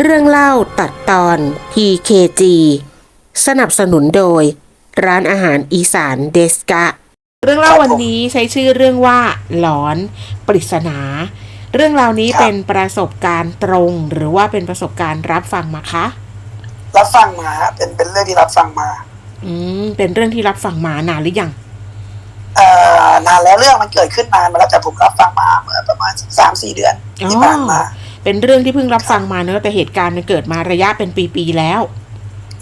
เรื่องเล่าตัดตอน PKG สนับสนุนโดย ร้านอาหารอีสานเดสกะ เรื่องเล่าวันนี้ใช้ชื่อเรื่องว่า หลอน ปริศนา เรื่องราวนี้ครับเป็นประสบการณ์ตรง หรือว่าเป็นประสบการณ์รับฟังมาคะ รับฟังมาฮะเป็นเป็นเรื่องที่รับฟังมา อืม เป็นเรื่องที่รับฟังมานานหรือยังเอ่อนานแล้วเรื่องมันเกิดขึ้นนานมาแล้วแต่ผมรับฟังมาเมื่อประมาณสามสี่เดือนที่ผ่านมา เป็นเรื่องที่เพิ่งรับฟังมาเนอะแต่เหตุการณ์มันเกิดมาระยะเป็นปีๆแล้ว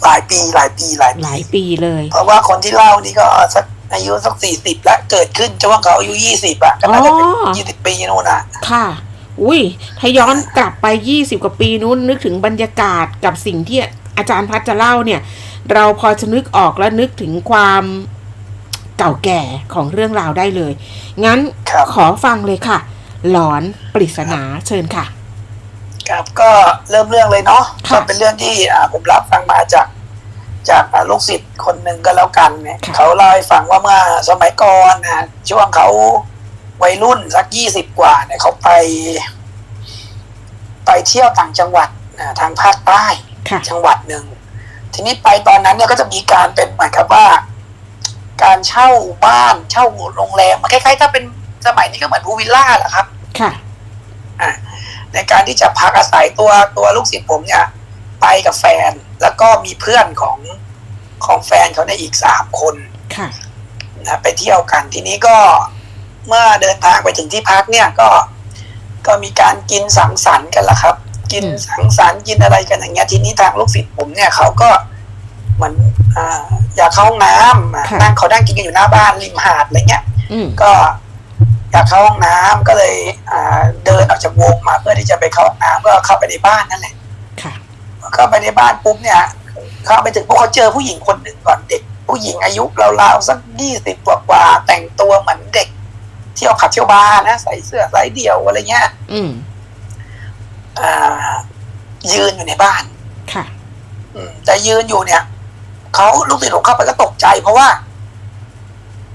หลายปีหลายปีหลายหปีลายปีเลย เพราะว่าคนที่เล่านี่ก็สักอายุสักสี่สิบแล้วเกิดขึ้นช่วงเขาอายุยี่สิบอะก็น่าจะเป็นอ๋อยี่สิบปีนู่นน่ะค่ะ อุ้ยถ้าย้อนกลับไป20กว่าปีนู้นนึกถึงบรรยากาศกับสิ่งที่อาจารย์พัดจะเล่าเนี่ย เราพอจะนึกออกและนึกถึงความเก่าแก่ของเรื่องราวได้เลย งั้นครับขอฟังเลยค่ะ หลอนปริศนาเชิญค่ะ ครับก็เริ่มเรื่องเลยเนาะค่ะก็เป็นเรื่องที่อ่าผมรับฟังมาจาก จากอ่าลูกศิษย์คนหนึ่งก็แล้วกันเนี่ยค่ะ เขาเล่าให้ฟังว่าเมื่อสมัยก่อนนะช่วงเขาวัยรุ่นสักยี่สิบกว่าเนี่ยเขาไป ไปเที่ยวต่างจังหวัดอ่าทางภาคใต้ ค่ะ จังหวัดหนึ่ง ทีนี้ไปตอนนั้นเนี่ยก็จะมีการเป็นเหมือนกับว่า การเช่าบ้านเช่าโรงแรมคล้ายๆ ถ้าเป็นสมัยนี้ก็เหมือนพูลวิลล่าแหละครับ ค่ะอะ ในการที่จะพักอาศัยตัวตัวลูกศิษย์ผมเนี่ย ไปกับแฟนแล้วก็มีเพื่อนของของแฟนเขาในยอีกสามคนค่ะนะไปเที่ยวกันทีนี้ก็เมื่อเดินทางไปถึงที่พักเนี่ยก็ก็มีการกินสังสรรค์กันละครับ กินอืมสังสรรค์กินอะไรกันอย่างเงี้ยทีนี้ทางลูกศิษย์ผมเนี่ยเขาก็เหมือนอ่าอยากเข้าห้องน้ำอะนั่งเขานั่งกินกันอยู่หน้าบ้านริมหาดอะไรเงี้ยอืมก็ อยากเข้าห้องน้ำก็เลยอ่าเดินออกจากวงมาเพื่อที่จะไปเข้าห้องน้ำก็เข้าไปในบ้านนั่นแหละค่ะเข้าไปในบ้านปุ๊บเนี่ย เข้าไปถึงพวกเขาเจอผู้หญิงคนหนึ่งก่อนเด็ก ผู้หญิงอายุราวๆสักยี่สิบกว่าๆแต่งตัวเหมือนเด็ก เที่ยวผับเที่ยวบาร์นะใส่เสื้อสายเดี่ยวอะไรเงี้ยอืมอ่า ยืนอยู่ในบ้าน ค่ะ อืมแต่ยืนอยู่เนี่ยเขาลูกศิษย์ผมเข้าไปก็ตกใจเพราะว่า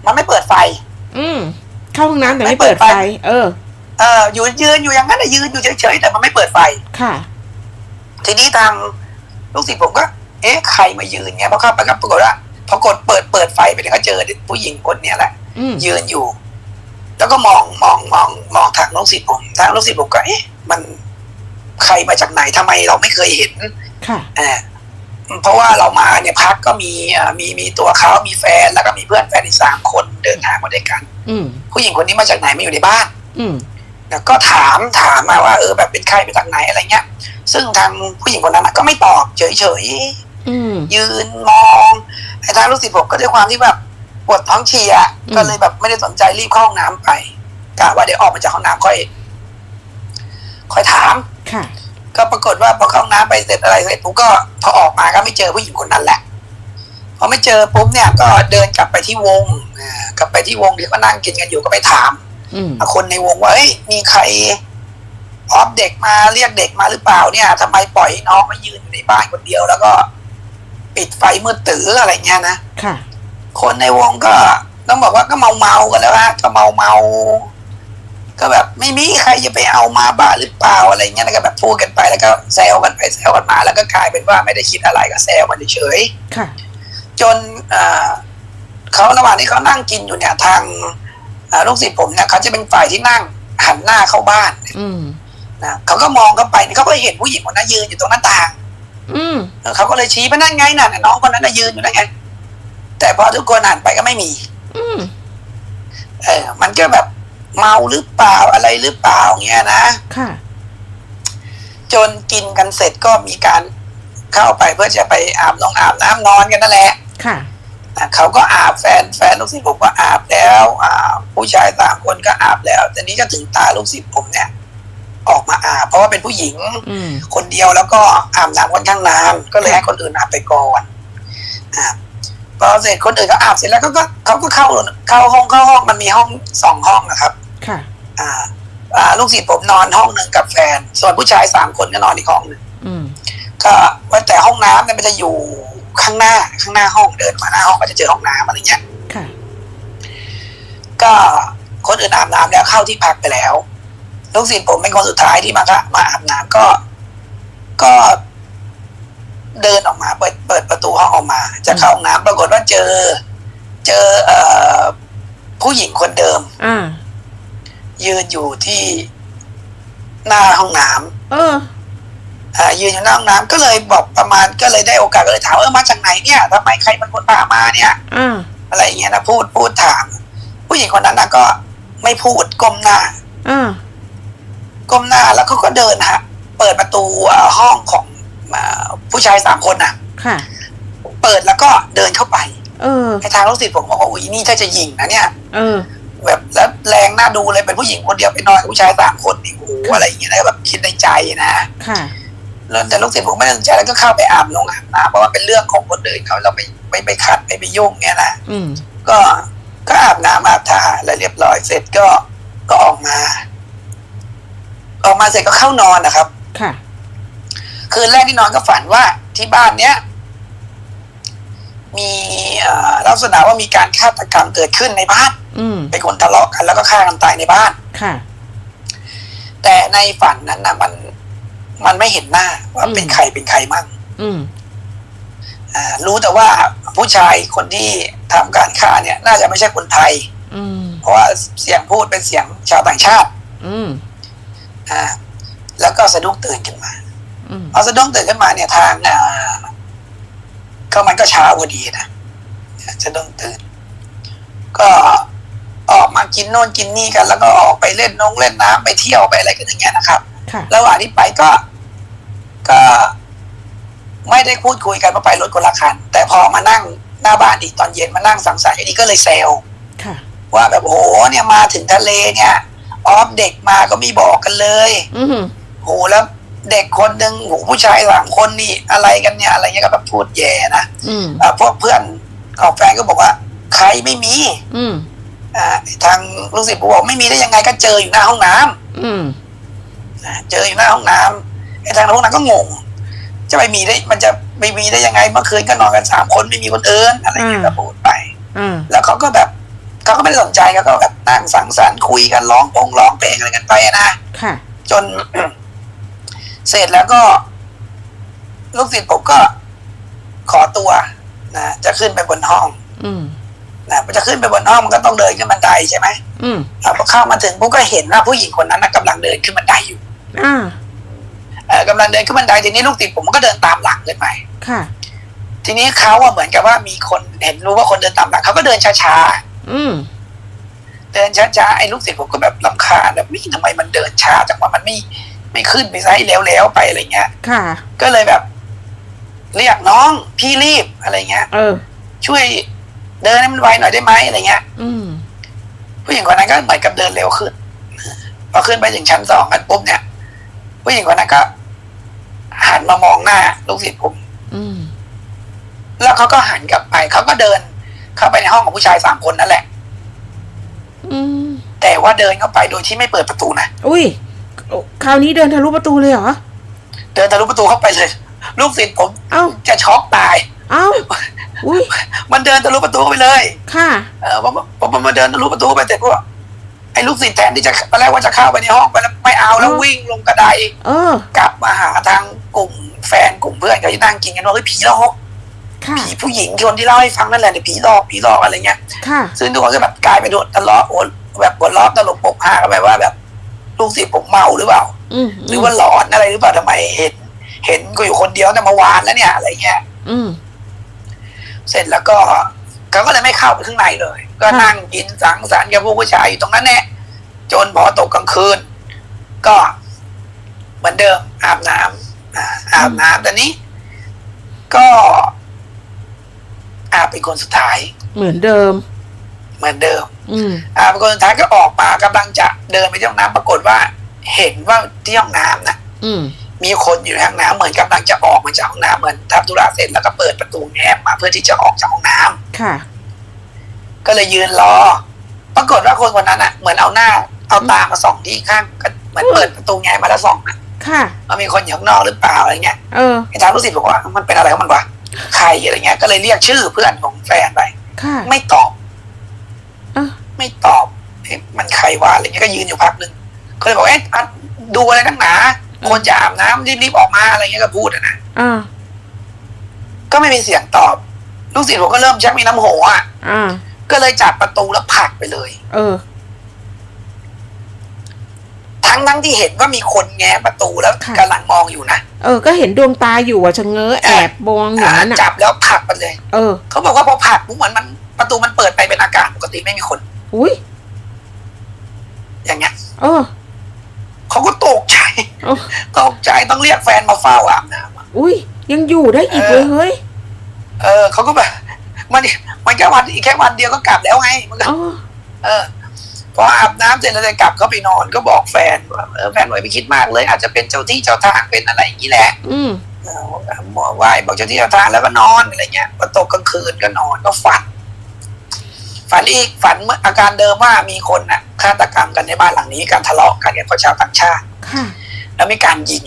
มันไม่เปิดไฟ อืม เข้าห้องน้ำแต่ไม่ไม่เปิเปิดดไฟไฟ เออ เอออยู่ยืนอยู่อย่างนั้นนะยืนอยู่เฉยๆแต่มันไม่เปิดไฟ ค่ะ ทีนี้ทางลูกศิษย์ผมก็ เอ๊ะใครมายืนเนี่ยพอเข้าไปก็ปรากฏว่าพอกดเปิดเปิดไฟไปเนี่ยก็เจอผู้หญิงคนเนี้ยแหละอืมยืนอยู่ แล้วก็มองมองมองมองทางลูกศิษย์ผม ทางลูกศิษย์ผมก็เอ๊ะมันใครมาจากไหนทำไมเราไม่เคยเห็น ค่ะเออ เพราะว่าเรามาเนี่ยพักก็มีเอ่อมีมีตัวเขามีแฟนแล้วก็มีเพื่อนแฟนอีกสามคนเดินทางมาด้วยกัน อืมผู้หญิงคนนี้มาจากไหนมาอยู่ในบ้าน อืมแล้วก็ถามถามมาว่าเออแบบเป็นใครไปจากไหนอะไรเงี้ย ซึ่งทางผู้หญิงคนนั้นนะก็ไม่ตอบเฉยเฉยๆอืมยืนมองไอ้ทางลูกศิษย์ผมก็ด้วยความที่แบบปวดท้องเฉียอืมก็เลยแบบไม่ได้สนใจรีบเข้าห้องน้ำไปกะว่าเดี๋ยวออกมาจากห้องน้ำค่อย ค่อยถามค่ะ ก็ปรากฏว่าพอเข้าห้องน้ำไปเสร็จอะไรเสร็จผมก็พอออกมาก็ไม่เจอผู้หญิงคนนั้นแหละพอไม่เจอปุ๊บเนี่ยก็เดินกลับไปที่วงอ่ากลับไปที่วงที่ก็นั่งกินกันอยู่ก็ไปถามอืมคนในวงว่าเอ้ยมีใครออฟเด็กมาเรียกเด็กมาหรือเปล่าเนี่ยทำไมปล่อยให้น้องมายืนอยู่ในบ้านคนเดียว แล้วก็ปิดไฟมืดตื้ออะไรเงี้ยนะค่ะ คนในวงก็ต้องบอกว่าก็เมาเมาๆกันแล้วฮะก็เมาเมาๆ ก็แบบไม่มีใครจะไปเอามาบ้าหรือเปล่าอะไรเงี้ยแล้วก็แบบพูดกันไปแล้วก็แซวกันไปแซวกันมา แล้วก็กลายเป็นว่าไม่ได้คิดอะไรก็แซวกันเฉยจนเขาระหว่างที่เขานั่งกินอยู่เนี่ยทางลูกศิษย์ผมเนี่ยเขาจะเป็นฝ่ายที่นั่งหันหน้าเข้าบ้านนะเขาก็มองเข้าไปเขาก็เห็นผู้หญิงคนนั้นยืนอยู่ตรงหน้าต่าง อืเขาก็เลยชี้ไปนั่นไงน่ะน้องคนนั้นน่ะยืนอยู่นั่นไงแต่พอทุกคนหันไปก็ไม่มี อืเออมันก็แบบ เมาหรือเปล่าอะไรหรือเปล่าเงี้ยนะค่ะ จนกินกันเสร็จก็มีการเข้าไปเพื่อจะไปอาบน้องอาบน้ำนอนกันนั่นแหละค่ะอะเขาก็อาบแฟนแฟนลูกศิษย์ผมก็อาบแล้วอ่าผู้ชายสามคนก็อาบแล้ว แต่นี้ก็ถึงตาลูกศิษย์ผมเนี่ย ออกมาอาบ เพราะว่าเป็นผู้หญิงอืมคนเดียวแล้วก็อาบน้ำค่อนข้างนานก็เลยให้คนอื่นอาบไปก่อนอ่า พอเสร็จคนอื่นก็อาบเสร็จแล้วก็ก็เขาก็เข้าเข้าห้องเข้าห้องมันมีห้องสองห้องนะครับ ค่ะ อ่า อ่า ลูกศิษย์ผมนอนห้องหนึ่งกับแฟน ส่วนผู้ชายสามคนก็นอนอีกห้องหนึ่งอืมก็ว่าแต่ห้องน้ำเนี่ยมันจะอยู่ข้างหน้าข้างหน้าห้องเดินมาหน้าห้องก็จะเจอห้องน้ำอะไรเงี้ย ค่ะ ก็คนอื่นอาบน้ำแล้วเข้าที่พักไปแล้ว ลูกศิษย์ผมเป็นคนสุดท้ายที่มาก็มาอาบน้ำก็ ก็ เดินออกมาเปิดเปิดประตูห้องออกมา จะเข้าห้องน้ำปรากฏว่าเจอ เจอเอ่อผู้หญิงคนเดิมอ่ายืนอยู่ที่หน้าห้องน้ำเอออ่ายืนอยู่หน้าห้องน้ำก็เลยบอกประมาณก็เลยได้โอกาสก็เลยถามว่าเออมาจากไหนเนี่ยทำไมใครเป็นคนพามาเนี่ยอ่าอะไรอย่างเงี้ยนะพูดพูดถาม ผู้หญิงคนนั้นนะก็ไม่พูดก้มหน้าอ่าก้มหน้าแล้วเขาก็เดินฮะ เปิดประตูเอ่อห้องของอ่า ผู้ชายสามคนน่ะ ค่ะ เปิดแล้วก็เดินเข้าไป เออในทางลูกศิษย์ผมบอกว่าอุ้ยนี่ถ้าจะยิงนะเนี่ย เออ แบบแล้วแรงน่าดูเลยเป็นผู้หญิงคนเดียวไปนอนกับผู้ชายสามคนนี่โอ้โหอะไรอย่างเงี้ยนะแบบคิดในใจนะค่ะแล้วแต่ลูกศิษย์ผมไม่ได้สนใจแล้วก็เข้าไปอาบลงอาบน้ำเพราะว่าเป็นเรื่องของคนอื่นเขาเราไปไปไปขัดไปไปยุ่งเนี่ยนะอืมก็ก็อาบน้ำอาบท่าอะไรเรียบร้อยเสร็จก็ก็ออกมา ออกมาเสร็จก็เข้านอนนะครับ ค่ะ คืนแรกที่นอนก็ฝันว่าที่บ้านเนี้ยมีเอ่อลักษณะว่ามีการฆาตกรรมเกิดขึ้นในบ้านอืมเป็นคนทะเลาะกันแล้วก็ฆ่ากันตายในบ้านค่ะ แต่ในฝันนั้นนะมัน มันไม่เห็นหน้าว่าอืมเป็นใครเป็นใครมั่งอืมอ่ารู้แต่ว่าผู้ชายคนที่ทำการฆ่าเนี่ย น่าจะไม่ใช่คนไทยอืมเพราะว่าเสียงพูดเป็นเสียงชาวต่างชาติ อืมอ่า แล้วก็สะดุ้งตื่นขึ้นมาอืม พอสะดุ้งตื่นขึ้นมาเนี่ยทางอ่าก็มันก็เช้าพอดีนะสะดุ้งตื่น ก็ออกมากินโน่นกินนี่กัน แล้วก็ออกไปเล่นน้องเล่นน้ำไปเที่ยวไปอะไรกันอย่างเงี้ยนะครับค่ะระหว่างที่ไปก็ ก็ไม่ได้พูดคุยกันมาไปรถคนละคัน แต่พอมานั่งหน้าบ้านอีกตอนเย็นมานั่งสังสรรค์อันนี้ก็เลยแซวค่ะว่าแบบโอ้โหเนี่ยมาถึงทะเลเนี่ย ออฟเด็กมาก็ไม่บอกกันเลย อืมโหแล้ว เด็กคนหนึ่งโหผู้ชายสามคนนี่อะไรกันเนี่ยอะไรเงี้ยก็แบบพูดแย่นะอืมอ่าพวกเพื่อนของแฟนก็บอกว่า ใครไม่มี อืมอ่าทางลูกศิษย์ผมบอกไม่มีได้ยังไงก็เจออยู่หน้าห้องน้ำอืมอ่าเจออยู่หน้าห้องน้ำไอ้ทางห้องน้ำก็งง จะไปมีได้มันจะไม่มีได้ยังไงเมื่อคืนก็นอนกันสามคนไม่มีคนอื่นอะไรเงี้ยอืมก็พูดไปอ่าแล้วเขาก็แบบเขาก็ไม่ได้สนใจเขาก็แบบนั่งสังสรรค์คุยกันร้องปงร้องเพลงอะไรกันไปอะนะ ค่ะ จน เสร็จแล้วก็ลูกศิษย์ผมก็ขอตัวนะจะขึ้นไปบนห้อง อืมนะจะขึ้นไปบนห้องมันก็ต้องเดินขึ้นบันไดใช่ไหมอืมอะพอเข้ามาถึงผมก็เห็นว่าผู้หญิงคนนั้นนะกำลังเดินขึ้นบันไดอยู่อ่าเออกำลังเดินขึ้นบันไดทีนี้ลูกศิษย์ผมก็เดินตามหลังขึ้นไปค่ะ ทีนี้เขาอะเหมือนกับว่ามีคนเห็นรู้ว่าคนเดินตามหลังเขาก็เดินช้าอืมๆเดินช้าๆไอ้ลูกศิษย์ผมก็แบบลำคาญแบบนี่ทำไมมันเดินช้าจังวะมันไม่ ไม่ขึ้นไปซะให้เร็วๆไปอะไรเงี้ย ค่ะ ก็เลยแบบ เรียกน้องพี่รีบอะไรเงี้ย เออ ช่วยเดินให้มันไวหน่อยได้ไหมอะไรเงี้ย อืมผู้หญิงคนนั้นก็เหมือนกับเดินเร็วขึ้น พอขึ้นไปถึงชั้นสองกันปุ๊บเนี่ย ผู้หญิงคนนั้นก็หันมามองหน้าลูกศิษย์ผมอืมแล้วเขาก็หันกลับไป เขาก็เดิน เข้าไปในห้องของผู้ชายสามคนนั่นแหละอืมแต่ว่าเดินเข้าไปโดยที่ไม่เปิดประตูนะ อุ้ย คราวนี้เดินทะลุประตูเลยเหรอ เดินทะลุประตูเข้าไปเลย ลูกศิษย์ผมเอ้า จะช็อกตาย เอ้า อุ้ย มันเดินทะลุประตูเข้าไปเลย ค่ะ เออผมผมผมมาเดินทะลุประตูไปเสร็จพวกไอ้ลูกศิษย์แทนที่จะตอนแรกว่าจะเข้าไปในห้องไปแล้วไม่เอาแล้วเออวิ่งลงกระไดเออ กลับมาหาทางกลุ่มแฟนกลุ่มเพื่อนเขาที่นั่งกินกันว่าเฮ้ยผีหลอกค่ะ ผีผู้หญิงคนที่เล่าให้ฟังนั่นแหละเนี่ยผีหลอกผีหลอกอะไรเงี้ย ค่ะ ซึ่งทุกคนก็แบบกลายเป็นโดนทะเลาะโอนแบบหัวล้อตลกปกฮากันไปว่าแบบ ลูกศิษย์ผมเมาหรือเปล่าอืมหรือว่าหลอนอะไรหรือเปล่าทำไมเห็น เห็นกูอยู่คนเดียวแต่เมื่อวานแล้วเนี่ยอะไรเงี้ยอืมเสร็จแล้วก็เขาก็เลยไม่เข้าไปข้างในเลย ก็ค่ะนั่งกินสังสรรค์กับพวกผู้ชายอยู่ตรงนั้นแน่จนพอตกกลางคืน ก็เหมือนเดิมอาบน้ำอ่าอาบน้ำแต่นี้ ก็อาบเป็นคนสุดท้าย เหมือนเดิม เหมือนเดิม อืมอาบเป็นคนสุดท้ายก็ออกมากำลังจะเดินไปที่ห้องน้ำปรากฏว่า เห็นว่าที่ห้องน้ำน่ะอืมมีคนอยู่ในห้องน้ำเหมือนกำลังจะออกมาจากห้องน้ำเหมือนทำธุระเสร็จแล้วก็เปิดประตูแง้มมาเพื่อที่จะออกจากห้องน้ำค่ะ ก็เลยยืนรอ ปรากฏว่าคนคนนั้นอะ เหมือนเอาหน้า เอาตามาส่องที่ข้างก็เหมือนเปิดประตูแง้มมาแล้วส่องอะค่ะว่ามีคนอยู่ข้างนอกหรือเปล่าอะไรเงี้ยเออไอ้ทางรู้สิบอกว่ามันเป็นอะไรของมันวะใครอะไรเงี้ย ก็เลยเรียกชื่อเพื่อนของแฟนไปค่ะไม่ตอบอะ ไม่ตอบเอ๊ะมันใครวะอะไรเงี้ยก็ยืนอยู่พักหนึ่งก็เลยบอกเอ๊ะอะดูอะไรนักหนาคนจะอาบน้ำรีบๆออกมาอะไรเงี้ยก็พูดอะนะอ่าก็ไม่มีเสียงตอบ ลูกศิษย์ผมก็เริ่มชักมีน้ำโหอะอ่าก็เลยจับประตูแล้วผลักไปเลย เออ ทั้งทั้งที่เห็นว่ามีคนแง้ประตูแล้วค่ะ กำลังมองอยู่นะเออ ก็เห็นดวงตาอยู่อะชะเง้อแอบมองอย่างนั้นอ่าอะจับแล้วผลักไปเลย เออ เขาบอกว่าพอผลักปุ๊บเหมือนมันประตูมันเปิดไปเป็นอากาศปกติไม่มีคน อุ้ยอย่างเงี้ยเออเขาก็ตกใจเออตกใจต้องเรียกแฟนมาเฝ้าอาบน้ำอะอุ้ยยังอยู่ได้อีกเอเลอยเฮ้ยเออเขาก็แบบมันมันแค่วันอีกแค่วันเดียวก็กลับแล้วไงมันก็อ๋อเออพออาบน้ำเสร็จแล้วจะกลับเขาไปนอนก็บอกแฟนว่าเออแฟนหน่อยไปคิดมากเลย อาจจะเป็นเจ้าที่เจ้าทางเป็นอะไรอย่างนี้แหละ อืมเออหมอไหว้บอกเจ้าที่เจ้าทางแล้วก็นอนอะไรเงี้ยพอตกกลางคืนก็นอนก็ฝัน ฝันอีกฝันเมื่ออาการเดิมว่ามีคนน่ะฆาตกรรมกันในบ้านหลังนี้การทะเลาะกันเนี่ยเพราะชาวต่างชาติค่ะแล้วมีการยิง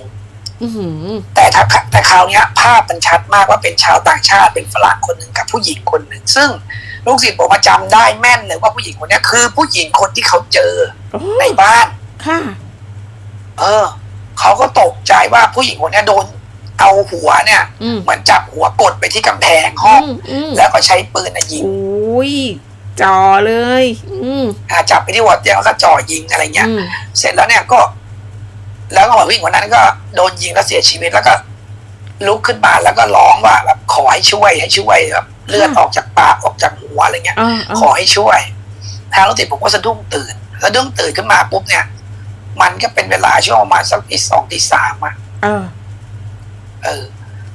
อือหือแต่ถ้าแต่คราวเนี้ยภาพมันชัดมากว่าเป็นชาวต่างชาติเป็นฝรั่งคนหนึ่งกับผู้หญิงคนหนึ่งซึ่งลูกศิษย์ผมมาจำได้แม่นเลยว่าผู้หญิงคนเนี้ยคือผู้หญิงคนที่เขาเจอโอ้ในบ้านค่ะเออ เขาก็ตกใจว่าผู้หญิงคนเนี้ยโดนเอาหัวเนี่ยอืมเหมือนจับหัวกดไปที่กำแพงห้อืองมอืมแล้วก็ใช้ปืนน่ะยิงอุ้ย จอเลย อืมอ่าจับไปที่หัวเตียงแล้วก็จ่อยิงอะไรเงี้ยอืมเสร็จแล้วเนี่ยก็ แล้วก็ผู้หญิงคนนั้นก็โดนยิงแล้วเสียชีวิตแล้วก็ ลุกขึ้นมาแล้วก็ร้องว่าแบบขอให้ช่วยให้ช่วยแบบเลือดออกจากปากออกจากหัวอะไรเงี้ยอ่าอ่าขอให้ช่วยทางลูกศิษย์ผมก็สะดุ้งตื่นสะดุ้งตื่นขึ้นมาปุ๊บเนี่ย มันก็เป็นเวลาช่วงประมาณสักตีสองตีสามอะเออเออ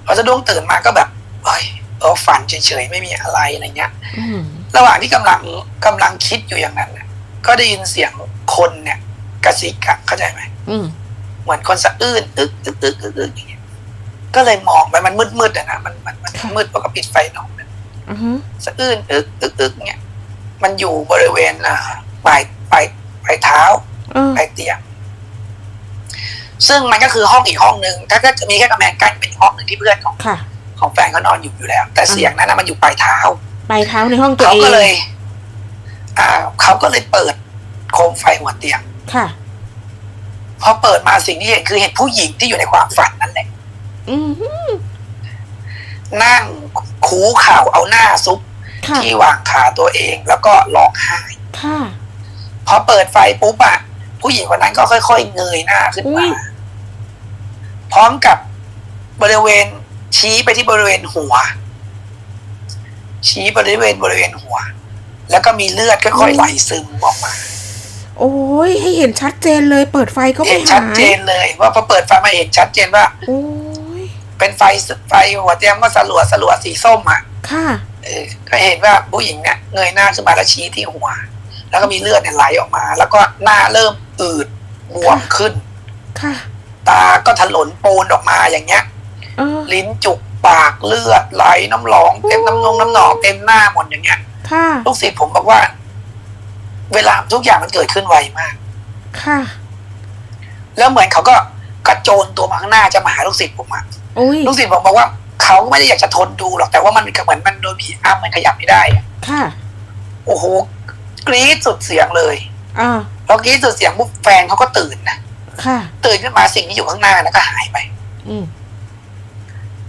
พอสะดุ้งตื่นมาก็แบบเฮ้ยเออฝันเฉยๆไม่มีอะไรอะไรเงี้ยอืม ระหว่างที่กำลังกำลังคิดอยู่อย่างนั้นน่ะก็ได้ยินเสียงคนเนี่ย กระซิกอะเข้าใจไหมอืมเหมือนคนสะอื้นอึกอึกอึกอึกอึกอย่างเงี้ยก็เลยมองไปมันมืดมืดๆอะนะมันมันมันมืดเพราะก็ปิดไฟนอนเนี่ยอ่าฮะสะอื้นอึกอึกอึกเงี้ยมันอยู่บริเวณอ่าปลายปลายปลายเท้าเออปลายเตียงซึ่งมันก็คือห้องอีกห้องหนึ่งถ้าก็จะมีแค่กำแพงกั้นเป็นอีกห้องหนึ่งที่เพื่อนของค่ะของแฟนเขานอนอยู่อยู่แล้ว แต่เสียงนั้นนะมันอยู่ปลายเท้า ปลายเท้าในห้องตัวเขาเองก็เลย อ่า เขาก็เลยเปิดโคมไฟหัวเตียง ค่ะ พอเปิดมาสิ่งที่เห็นคือเห็นผู้หญิงที่อยู่ในความฝันนั่นแหละ อืมฮึนั่งคูเข่าเอาหน้าซุปค่ะ ที่วางขาตัวเอง แล้วก็ร้องไห้ ค่ะ พอเปิดไฟปุ๊บอะผู้หญิงคนนั้นก็ค่อย ๆ เงยหน้าขึ้นอุ๊มาย พร้อมกับบริเวณชี้ไปที่บริเวณหัว ชี้บริเวณบริเวณหัว แล้วก็มีเลือดค่อยๆไหลซึมออกมา โอ้ยให้เห็นชัดเจนเลย เปิดไฟก็เห็ไม่นชัหาดเจยนเลย ว่าพอเปิดไฟมาเห็นชัดเจนว่าโอ้ยเป็นไฟไฟหัวเตียงก็สลัวสลัวสีส้มอะค่ะเออก็เห็นว่าผู้หญิงเนี่ยเงยหน้าขึ้นมาแล้วชี้ที่หัว แล้วก็มีเลือดเนี่ยไหลออกมา แล้วก็หน้าเริ่มอืดบวมขึ้น ค่ะ ตาก็ถลนปูนออกมาอย่างเงี้ยเออลิ้นจุก ปากเลือดไหลน้ำหลองเต็มน้ำนองน้ำหนองเต็มหน้าหมดอย่างเงี้ยค่ะลูกศิษย์ผมบอกว่า เวลาทุกอย่างมันเกิดขึ้นไวมาก ค่ะ แล้วเหมือนเขาก็กระโจนตัวมาข้างหน้าจะมาหาลูกศิษย์ผมอะโอ้ยลูกศิษย์ผมบอกว่า เขาไม่ได้อยากจะทนดูหรอกแต่ว่ามันเหมือนมันโดนผีอ้ำมันขยับไม่ได้อะค่ะ โอ้โหกรี๊ดสุดเสียงเลยอ่าพอกรี๊ดสุดเสียงปุ๊บแฟนเขาก็ตื่นนะค่ะ ตื่นขึ้นมาสิ่งที่อยู่ข้างหน้าแล้วก็หายไป อืม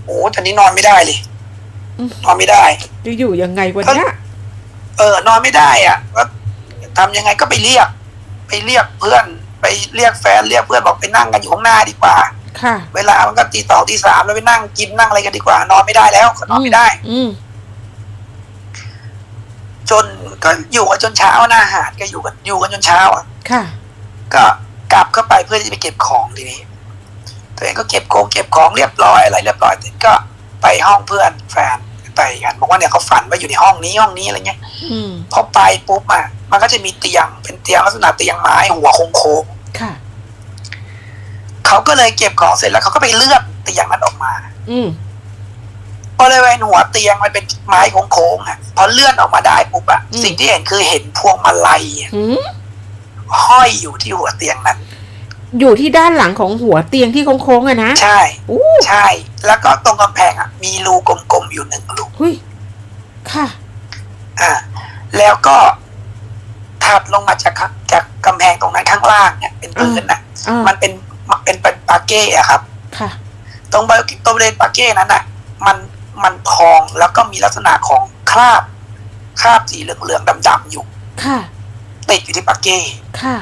โอ้ตอนนี้นอนไม่ได้เลยอืมนอนไม่ได้จะอยู่ยังไงวันเนี้ยเออนอนไม่ได้อะก็ทำยังไงก็ไปเรียก ไปเรียกเพื่อน ไปเรียกแฟนเรียกเพื่อนบอกไปนั่งกันอยู่ข้างหน้าดีกว่า ค่ะ เวลามันก็ตีสองตีสามแล้วไปนั่งกินนั่งอะไรกันดีกว่า นอนไม่ได้แล้วนอนไม่ได้ อืมจนก็อยู่กันจนเช้าหน้าหาดก็อยู่กันอยู่กันจนเช้าอะค่ะ ก็กลับเข้าไปเพื่อที่จะไปเก็บของทีนี้ ตัวเองก็เก็บของเก็บของเรียบร้อยอะไรเรียบร้อยเสร็จก็ไปห้องเพื่อนแฟนไปกันบอกว่าเนี่ยเขาฝันว่าอยู่ในห้องนี้ห้องนี้อะไรเงี้ยอืมพอไปปุ๊บอะมันก็จะมีเตียงเป็นเตียงลักษณะเตียงไม้หัวโค้งค่ะๆเขาก็เลยเก็บของเสร็จแล้วเขาก็ไปเลือกเตียงนั้นออกมา อืมบริเวณหัวเตียงมันเป็นไม้โค้งๆอะพอเลื่อนออกมาได้ปุ๊บอะอืมสิ่งที่เห็นคือเห็นพวงมาลัยอะหืมห้อยอยู่ที่หัวเตียงนั้น อยู่ที่ด้านหลังของหัวเตียงที่โค้งๆอะนะ ใช่อู้ใช่ แล้วก็ตรงกำแพงอะมีรูกลมๆอยู่หนึ่งรูหุยค่ะอ่าแล้วก็ถัดลงมาจากข้างจากกำแพงตรงนั้นข้างล่างเนี่ยเป็นพื้นน่ะอ่ามันเป็นมันเป็นปาเก้อะครับ ค่ะ ตรงบริตรงบริเวณปาเก้นั้นอะมันมันพองแล้วก็มีลักษณะของคราบคราบสีเหลืองๆดำๆอยู่ ค่ะติดอยู่ที่ปาเก้ค่ะ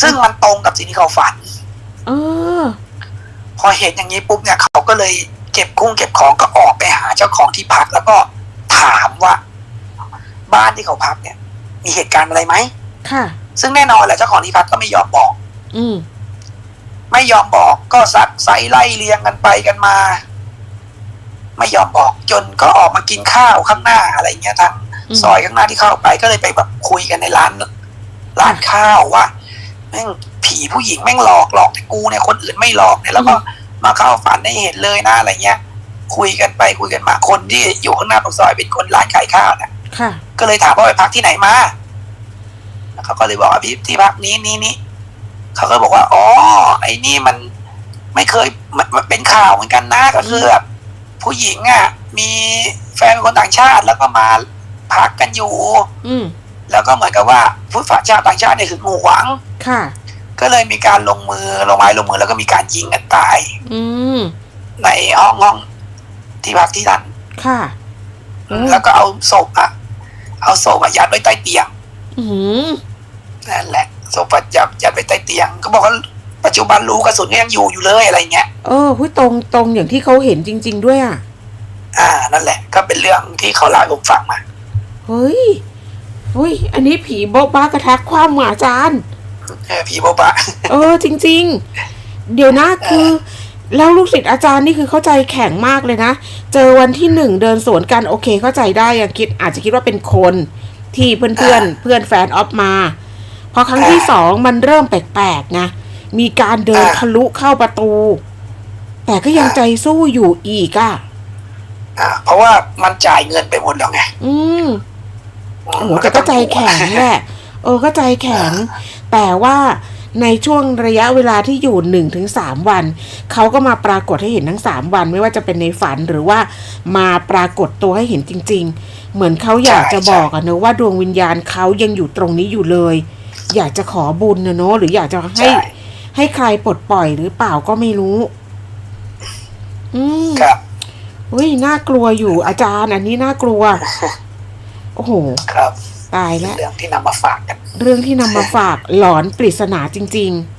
ซึ่งมันตรงกับสิ่งที่เขาฝันเออพอเห็นอย่างนี้ปุ๊บเนี่ยเขาก็เลยเก็บกุ้งเก็บของก็ออกไปหาเจ้าของที่พักแล้วก็ถามว่า บ้านที่เขาพักเนี่ย มีเหตุการณ์อะไรไหมค่ะ ซึ่งแน่นอนแหละเจ้าของที่พักก็ไม่ยอมบอก อืมไม่ยอมบอกก็ซักไซไล่เลียงกันไปกันมา ไม่ยอมบอกจนก็ออกมากินข้าวข้างหน้าอะไรเงี้ยทางอืมซอยข้างหน้าที่เข้าไปก็เลยไปแบบคุยกันในร้านร้านข้าวว่า แม่งผีผู้หญิงแม่งหลอกหลอกแต่กูเนี่ยคนอื่นไม่หลอกเนี่ยแล้วก็มาเข้าฝันให้เห็นเลยนะอะไรเงี้ย คุยกันไปคุยกันมาคนที่อยู่ข้างหน้าปากซอยเป็นคนร้านขายข้าวนะค่ะก็เลยถามว่าไปพักที่ไหนมาแล้วเขาก็เลยบอกว่าพี่ที่พักนี้นี้นี้เขาก็บอกว่าอ๋อไอ้นี่มันไม่เคยมันมันเป็นข่าวเหมือนกันนะก็คือแบบผู้หญิงอะ มีแฟนเป็นคนต่างชาติแล้วก็มาพักกันอยู่ อืม แล้วก็เหมือนกับว่าผู้ฝ่ายชาติต่างชาติเนี่ยหึงหวงค่ะ ก็เลยมีการลงมือลงไม้ลงมือแล้วก็มีการยิงกันตาย อืมในห้องห้องที่พักที่นั่นค่ะโอ้แล้วก็เอาศพอะเอาศพอะยัดไว้ใต้เตียงอืมนั่นแหละศพอะยัดยัดไว้ใต้เตียง ก็บอกว่าปัจจุบันรูกระสุนก็ยังอยู่อยู่เลยอะไรเงี้ยเออหุ้ยตรงตรงอย่างที่เขาเห็นจริง ๆ ด้วยอะ อ่า นั่นแหละ ก็เป็นเรื่องที่เขาเล่าให้ผมฟังมา เฮ้ย เฮ้ย อันนี้ผีโบ๊ะบ้ากระทักความหมาอาจารย์เออพี่โบบะเออ จริง ๆ เดี๋ยวนะคือ แล้วลูกศิษย์อาจารย์นี่คือเข้าใจแข็งมากเลยนะ เจอวันที่หนึ่งเดินสวนกันโอเคเข้าใจได้ยังคิด อาจจะคิดว่าเป็นคนที่เพื่อนเพื่อนๆเพื่อนแฟนออฟมา พอครั้งที่สองมันเริ่มแปลกๆนะ มีการเดินทะลุเข้าประตู แต่ก็ยังใจสู้อยู่อีกอะอ่าเพราะว่ามันจ่ายเงินไปหมดแล้วไง อืม โอ้โหมันแต่ก็ใจต้องแข็งแหละเออก็ใจแข็ง แต่ว่าในช่วงระยะเวลาที่อยู่หนึ่งถึงสามวัน เขาก็มาปรากฏให้เห็นทั้งสามวัน ไม่ว่าจะเป็นในฝันหรือว่ามาปรากฏตัวให้เห็นจริง ๆ เหมือนเขาอยากจะบอกอะเนอะว่าดวงวิญญาณเขายังอยู่ตรงนี้อยู่เลย อยากจะขอบุญนะเนอะหรืออยากจะให้ใช่ให้ใครปลดปล่อยหรือเปล่าก็ไม่รู้ อืมครับเฮ้ยน่ากลัวอยู่อาจารย์ อันนี้น่ากลัว โอ้โห ครับตายแล้ว เรื่องที่นำมาฝากกัน เรื่องที่นำมาฝากหลอนปริศนาจริง ๆ